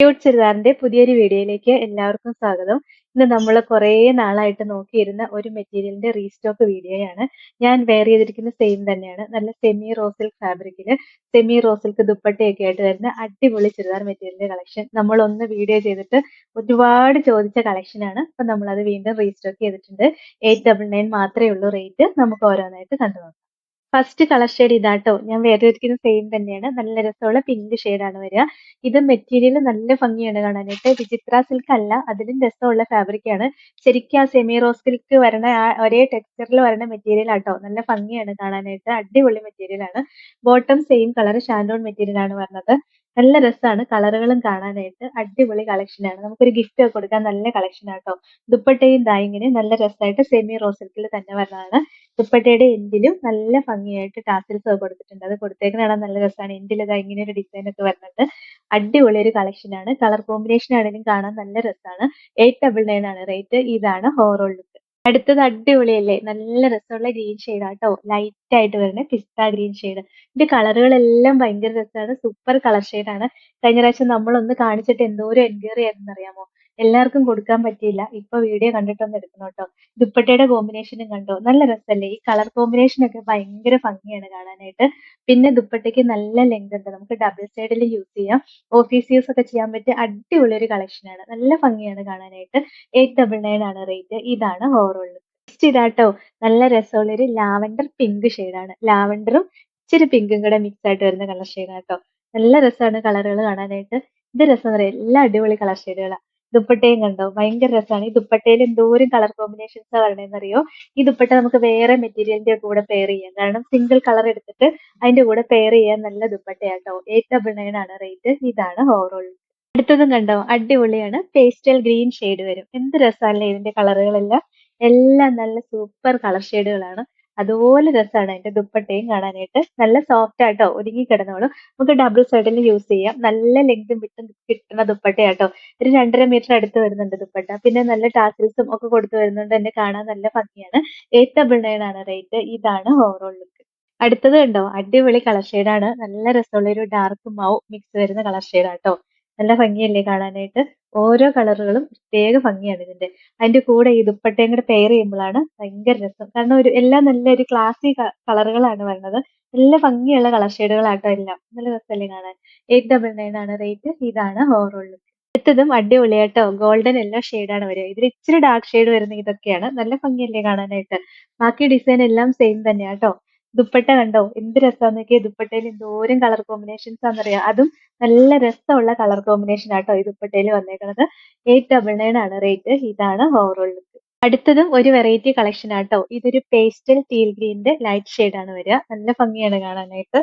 Cute ചുരിദാറിന്റെ പുതിയൊരു വീഡിയോയിലേക്ക് എല്ലാവർക്കും സ്വാഗതം. ഇന്ന് നമ്മൾ കുറേ നാളായിട്ട് നോക്കിയിരുന്ന ഒരു മെറ്റീരിയലിന്റെ റീസ്റ്റോക്ക് വീഡിയോയാണ്. ഞാൻ വെയർ ചെയ്തിരിക്കുന്ന സെയിം തന്നെയാണ്. നല്ല സെമി റോസിൽ ഫാബ്രിക്കിൽ സെമി റോസിൽക്ക് ദുപ്പട്ടയൊക്കെ ആയിട്ട് വരുന്ന അടിപൊളി ചുരിദാർ മെറ്റീരിയലിന്റെ കളക്ഷൻ നമ്മൾ ഒന്ന് വീഡിയോ ചെയ്തിട്ട് ഒരുപാട് ചോദിച്ച കളക്ഷനാണ് അപ്പൊ നമ്മൾ അത് വീണ്ടും റീസ്റ്റോക്ക് ചെയ്തിട്ടുണ്ട്. എയ്റ്റ് ഡബിൾ നയൻ മാത്രമേ ഉള്ളൂ റേറ്റ് നമുക്ക് ഓരോന്നായിട്ട് കണ്ടു നോക്കാം ഫസ്റ്റ് കളർ ഷെയ്ഡ് ഇതാട്ടോ. ഞാൻ വേറെ ഇരിക്കുന്ന സെയിം തന്നെയാണ്. നല്ല രസമുള്ള പിങ്ക് ആണ് വരിക. ഇത് മെറ്റീരിയൽ നല്ല ഭംഗിയാണ് കാണാനായിട്ട്. വിചിത്ര സിൽക്ക് അല്ല അതിലും രസമുള്ള ഫാബ്രിക് ആണ്. ശരിക്കും ആ സെമി റോസ് സിൽക്ക് വരണ ആ ഒരേ ടെക്സ്ചറിൽ വരണ മെറ്റീരിയൽ ആട്ടോ. നല്ല ഭംഗിയാണ് കാണാനായിട്ട്. അടിപൊളി മെറ്റീരിയൽ ആണ്. ബോട്ടം സെയിം കളർ ഷാൻഡോൺ മെറ്റീരിയൽ ആണ് വരുന്നത് നല്ല രസമാണ് കളറുകളും കാണാനായിട്ട്. അടിപൊളി കളക്ഷനാണ് നമുക്കൊരു ഗിഫ്റ്റ് ഒക്കെ കൊടുക്കാൻ നല്ല കളക്ഷൻ ആട്ടോ. ദുപ്പട്ടയും ദാ ഇങ്ങനെ നല്ല രസമായിട്ട് സെമി റോസ് സിൽക്കിൽ തന്നെ വരുന്നതാണ് ദുപ്പട്ടയുടെ എൻഡിലും നല്ല ഭംഗിയായിട്ട് ടാസിൽസ് ഒക്കെ കൊടുത്തിട്ടുണ്ട്. അത് കൊടുത്തേക്കുന്ന കാണാൻ നല്ല രസമാണ്. എൻഡിൽ ഇതാ ഇങ്ങനെ ഒരു ഡിസൈൻ ഒക്കെ വരുന്നുണ്ട് അടിപൊളി ഒരു കളക്ഷനാണ് കളർ കോമ്പിനേഷൻ ആണെങ്കിലും കാണാൻ നല്ല രസമാണ്. എയ്റ്റ് ഡബിൾ നയൻ ആണ്. റേറ്റ് ഇതാണ് ഹോറോൾ ലുക്ക് അടുത്തത് അടിപൊളിയല്ലേ? നല്ല രസമുള്ള ഗ്രീൻ ഷെയ്ഡ് ആട്ടോ ലൈറ്റ് ആയിട്ട് വരുന്ന പിസ്ത ഗ്രീൻ ഷെയ്ഡ് ഇതിന്റെ കളറുകളെല്ലാം ഭയങ്കര രസമാണ്. സൂപ്പർ കളർ ആണ്. കഴിഞ്ഞ പ്രാവശ്യം നമ്മളൊന്ന് കാണിച്ചിട്ട് എന്തോരം എൻക്വയറി ആയിരുന്നു അറിയാമോ എല്ലാവർക്കും കൊടുക്കാൻ പറ്റിയില്ല. ഇപ്പൊ വീഡിയോ കണ്ടിട്ടൊന്ന് എടുക്കണം കേട്ടോ. ദുപ്പട്ടയുടെ കോമ്പിനേഷനും കണ്ടോ? നല്ല രസമല്ലേ ഈ കളർ കോമ്പിനേഷൻ ഒക്കെ ഭയങ്കര ഭംഗിയാണ് കാണാനായിട്ട്. പിന്നെ ദുപ്പട്ടയ്ക്ക് നല്ല ലെങ്ത് ഉണ്ട്. നമുക്ക് ഡബിൾ സൈഡിൽ യൂസ് ചെയ്യാം. ഓഫീസ് യൂസ് ഒക്കെ ചെയ്യാൻ പറ്റിയ അടിപൊളി ഒരു കളക്ഷനാണ് നല്ല ഭംഗിയാണ് കാണാനായിട്ട്. എയ്റ്റ് ഡബിൾ നയൻ ആണ് റേറ്റ് ഇതാണ് ഓവറോൾ നെക്സ്റ്റ് ഇതാട്ടോ നല്ല രസമുള്ള ഒരു ലാവൻഡർ പിങ്ക് ആണ്. ലാവൻഡറും ഇച്ചിരി പിങ്കും കൂടെ മിക്സ് ആയിട്ട് വരുന്ന കളർ ഷെയ്ഡാണ് കേട്ടോ നല്ല രസമാണ് കളറുകൾ കാണാനായിട്ട്. ഇത് രസം പറയാം എല്ലാ അടിപൊളി കളർ ഷെയ്ഡുകളാണ് ദുപ്പട്ടയും കണ്ടോ? ഭയങ്കര രസമാണ്. ഈ ദുപ്പട്ടയിൽ എന്തോരം കളർ കോമ്പിനേഷൻസ് വരണേന്നറിയോ? ഈ ദുപ്പട്ട നമുക്ക് വേറെ മെറ്റീരിയലിന്റെ കൂടെ പെയർ ചെയ്യാം. കാരണം സിംഗിൾ കളർ എടുത്തിട്ട് അതിന്റെ കൂടെ പെയർ ചെയ്യാൻ നല്ല ദുപ്പട്ടയാട്ടോ. എയ്റ്റ് ഡബിൾ നയൻ ആണ് റേറ്റ് ഇതാണ് ഓവറോൾ അടുത്തതും കണ്ടോ? അടിപൊളിയാണ്. പേസ്റ്റൽ ഗ്രീൻ ഷെയ്ഡ് വരും. എന്ത് രസമല്ലേ ഇതിന്റെ കളറുകളെല്ലാം എല്ലാം നല്ല സൂപ്പർ കളർ ഷെയ്ഡുകളാണ് അതുപോലെ രസമാണ് അതിന്റെ ദുപ്പട്ടയും കാണാനായിട്ട്. നല്ല സോഫ്റ്റ് ആട്ടോ ഒരുങ്ങി കിടന്നോളും. നമുക്ക് ഡബിൾ സൈഡിൽ യൂസ് ചെയ്യാം. നല്ല ലെങ്തും വിട്ടും കിട്ടുന്ന ദുപ്പട്ടയാട്ടോ. ഒരു രണ്ടര മീറ്റർ അടുത്ത് വരുന്നുണ്ട് ദുപ്പട്ട. പിന്നെ നല്ല ടാസിൽസും ഒക്കെ കൊടുത്തു വരുന്നുണ്ട് തന്നെ കാണാൻ നല്ല ഭംഗിയാണ്. എയ്റ്റ് ഡബിൾ നയൻ ആണ് റേറ്റ് ഇതാണ് ഓവറോൾ ലുക്ക് അടുത്തത് ഉണ്ടോ അടിപൊളി കളർ ഷെയ്ഡാണ് നല്ല രസമുള്ള ഒരു ഡാർക്ക് മൗ മിക്സ് വരുന്ന കളർ ഷെയ്ഡാട്ടോ നല്ല ഭംഗിയല്ലേ കാണാനായിട്ട്. ഓരോ കളറുകളും പ്രത്യേക ഭംഗിയാണ് ഇതിന്റെ അതിന്റെ കൂടെ ഈ ദുപ്പട്ടയും കൂടെ പെയർ ചെയ്യുമ്പോഴാണ് ഭയങ്കര രസം. കാരണം ഒരു എല്ലാം നല്ലൊരു ക്ലാസി കളറുകളാണ് വരുന്നത്. നല്ല ഭംഗിയുള്ള കളർ ഷെയ്ഡുകളാട്ടോ എല്ലാം. നല്ല രസമല്ലേ കാണാൻ. എയ്റ്റ് ഡബിൾ നയൻ ആണ് റേറ്റ് ഇതാണ് ഓവറോൾ ലുക്ക് അടുത്തതും അടിപൊളിയാട്ടോ ഗോൾഡൻ എല്ലാ ഷെയ്ഡാണ് വരിക. ഇതിൽ ഇച്ചിരി ഡാർക്ക് ഷെയ്ഡ് വരുന്ന ഇതൊക്കെയാണ്. നല്ല ഭംഗിയല്ലേ കാണാനായിട്ട്. ബാക്കി ഡിസൈൻ എല്ലാം സെയിം തന്നെയാട്ടോ. ദുപ്പട്ട കണ്ടോ? എന്ത് രസമാന്ന് നോക്കിയേ. ദുപ്പട്ടയിൽ എന്തോരം കളർ കോമ്പിനേഷൻസ് ആണെന്നറിയാം. അതും നല്ല രസമുള്ള കളർ കോമ്പിനേഷൻ ആട്ടോ ഈ ദുപ്പട്ടയിൽ വന്നേക്കുന്നത് എയ്റ്റ് ഡബിൾ നയൻ ആണ് റേറ്റ് ഇതാണ് ഓവറോൾ ലുക്ക് അടുത്തതും ഒരു വെറൈറ്റി കളക്ഷൻ ആട്ടോ. ഇതൊരു പേസ്റ്റൽ ടീൽ ഗ്രീനിന്റെ ലൈറ്റ് ആണ് വരിക. നല്ല ഭംഗിയാണ് കാണാനായിട്ട്.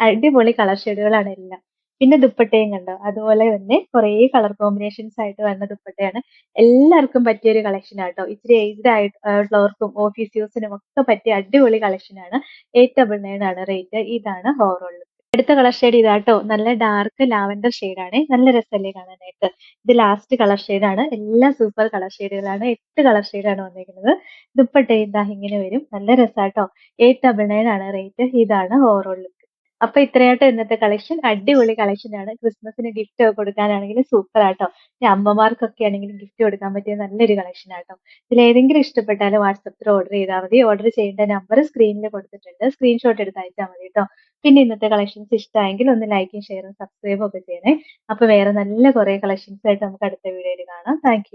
അടിപൊളി കളർ ഷെയ്ഡുകളാണ് എല്ലാം. പിന്നെ ദുപ്പട്ടയും കണ്ടോ? അതുപോലെ തന്നെ കുറേ കളർ കോമ്പിനേഷൻസ് ആയിട്ട് വന്ന ദുപ്പട്ടയാണ്. എല്ലാവർക്കും പറ്റിയ ഒരു കളക്ഷൻ ആട്ടോ. ഇച്ചിരി ഏജ്ഡ് ആയിട്ടുള്ളവർക്കും ഓഫീസ് യൂസിനും ഒക്കെ പറ്റിയ അടിപൊളി കളക്ഷനാണ് എയ്റ്റ് ഡബിൾ നയൻ ആണ് റേറ്റ് ഇതാണ് ഓവറോൾ അടുത്ത കളർ ഷെയ്ഡ് ഇതാട്ടോ. നല്ല ഡാർക്ക് ലാവൻഡർ ആണ്. നല്ല രസമല്ലേ കാണാനായിട്ട്. ഇത് ലാസ്റ്റ് കളർ ആണ്. എല്ലാ സൂപ്പർ കളർ ഷെയ്ഡുകളാണ് എട്ട് കളർ ആണ് വന്നിരിക്കുന്നത് ദുപ്പട്ട ഇതാ ഇങ്ങനെ വരും. നല്ല രസാട്ടോ. എയ്റ്റ് ഡബിൾ നയൻ ആണ് റേറ്റ് ഇതാണ് ഓവറോൾ അപ്പൊ ഇത്രയാട്ടോ ഇന്നത്തെ കളക്ഷൻ അടിപൊളി കളക്ഷൻ ആണ്. ക്രിസ്മസിന് ഗിഫ്റ്റ് ഒക്കെ കൊടുക്കാനാണെങ്കിൽ സൂപ്പർ ആട്ടോ. ഇനി അമ്മമാർക്കൊക്കെ ആണെങ്കിലും ഗിഫ്റ്റ് കൊടുക്കാൻ പറ്റിയ നല്ലൊരു കളക്ഷൻ ആട്ടോ. ഇതിൽ ഏതെങ്കിലും ഇഷ്ടപ്പെട്ടാലും വാട്സപ്പിൽ ഓർഡർ ചെയ്താൽ മതി. ഓർഡർ ചെയ്യേണ്ട നമ്പർ സ്ക്രീനിൽ കൊടുത്തിട്ടുണ്ട്. സ്ക്രീൻഷോട്ട് എടുത്ത് അയച്ചാൽ മതി കേട്ടോ പിന്നെ ഇന്നത്തെ കളക്ഷൻസ് ഇഷ്ടമായെങ്കിൽ ഒന്ന് ലൈക്കും ഷെയറും സബ്സ്ക്രൈബും ഒക്കെ ചെയ്യണേ. അപ്പൊ വേറെ നല്ല കുറെ കളക്ഷൻസ് ആയിട്ട് നമുക്ക് അടുത്ത വീഡിയോയിൽ കാണാം. താങ്ക്